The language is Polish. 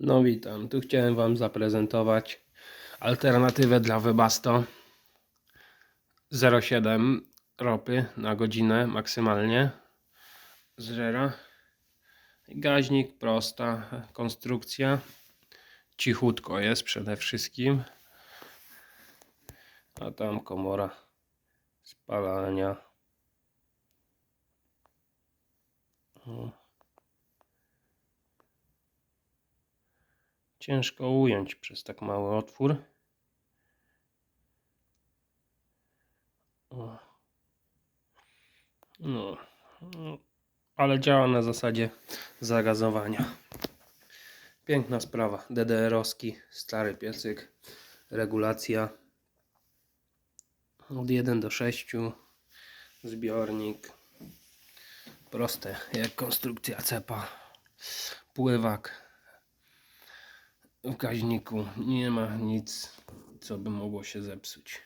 No witam, tu chciałem Wam zaprezentować alternatywę dla Webasto 0,7 ropy na godzinę maksymalnie zżera. Gaźnik, prosta konstrukcja. Cichutko jest przede wszystkim. A tam komora spalania. O. Ciężko ująć przez tak mały otwór. No. Ale działa na zasadzie zagazowania. Piękna sprawa. DDR-owski, stary piecyk. Regulacja od 1 do 6. Zbiornik. Proste jak konstrukcja cepa. Pływak w gaźniku nie ma nic, co by mogło się zepsuć.